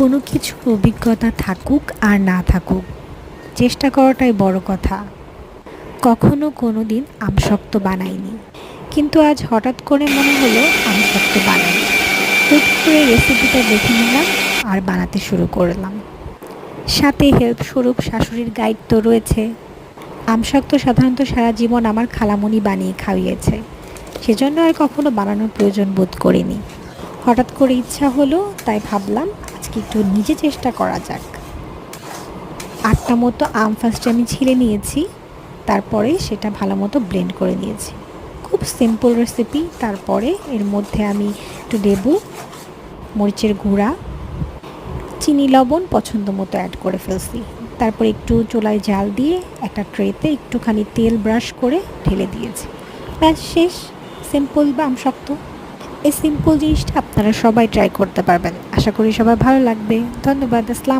কোনো কিছুর অভিজ্ঞতা থাকুক আর না থাকুক, চেষ্টা করাটাই বড় কথা। কখনো কোনো দিন আমশক্ত বানাইনি। কিন্তু আজ হঠাৎ করে মনে হলো আমশক্ত বানাই। হুট করে রেসিপিটা দেখে নিলাম আর বানাতে শুরু করলাম। সাথে হেল্প স্বরূপ শাশুড়ির গাইড তো রয়েছে। আমশক্ত সাধারণত সারা জীবন আমার খালামণি বানিয়ে খাইয়েছে। সেজন্য আর কখনো বানানোর প্রয়োজন বোধ করিনি। হঠাৎ করে ইচ্ছা হলো, তাই ভাবলাম আজকে একটু নিজে চেষ্টা করা যাক। আটটা মতো আম ফার্স্টে আমি ছিলে নিয়েছি, তারপরে সেটা ভালো মতো ব্লেন্ড করে নিয়েছি। খুব সিম্পল রেসিপি তারপরে এর মধ্যে আমি একটু লেবু, মরিচের গুঁড়া, চিনি, লবণ পছন্দ মতো অ্যাড করে ফেলছি। তারপর একটু চোলায় জাল দিয়ে একটা ট্রেতে একটুখানি তেল ব্রাশ করে ঢেলে দিয়েছি। ব্যাস, শেষ। সিম্পল বা আমশক্ত। এই সিম্পল জিনিসটা আপনারা সবাই ট্রাই করতে পারবেন। আশা করি সবাই ভালো লাগবে। ধন্যবাদ আসসালাম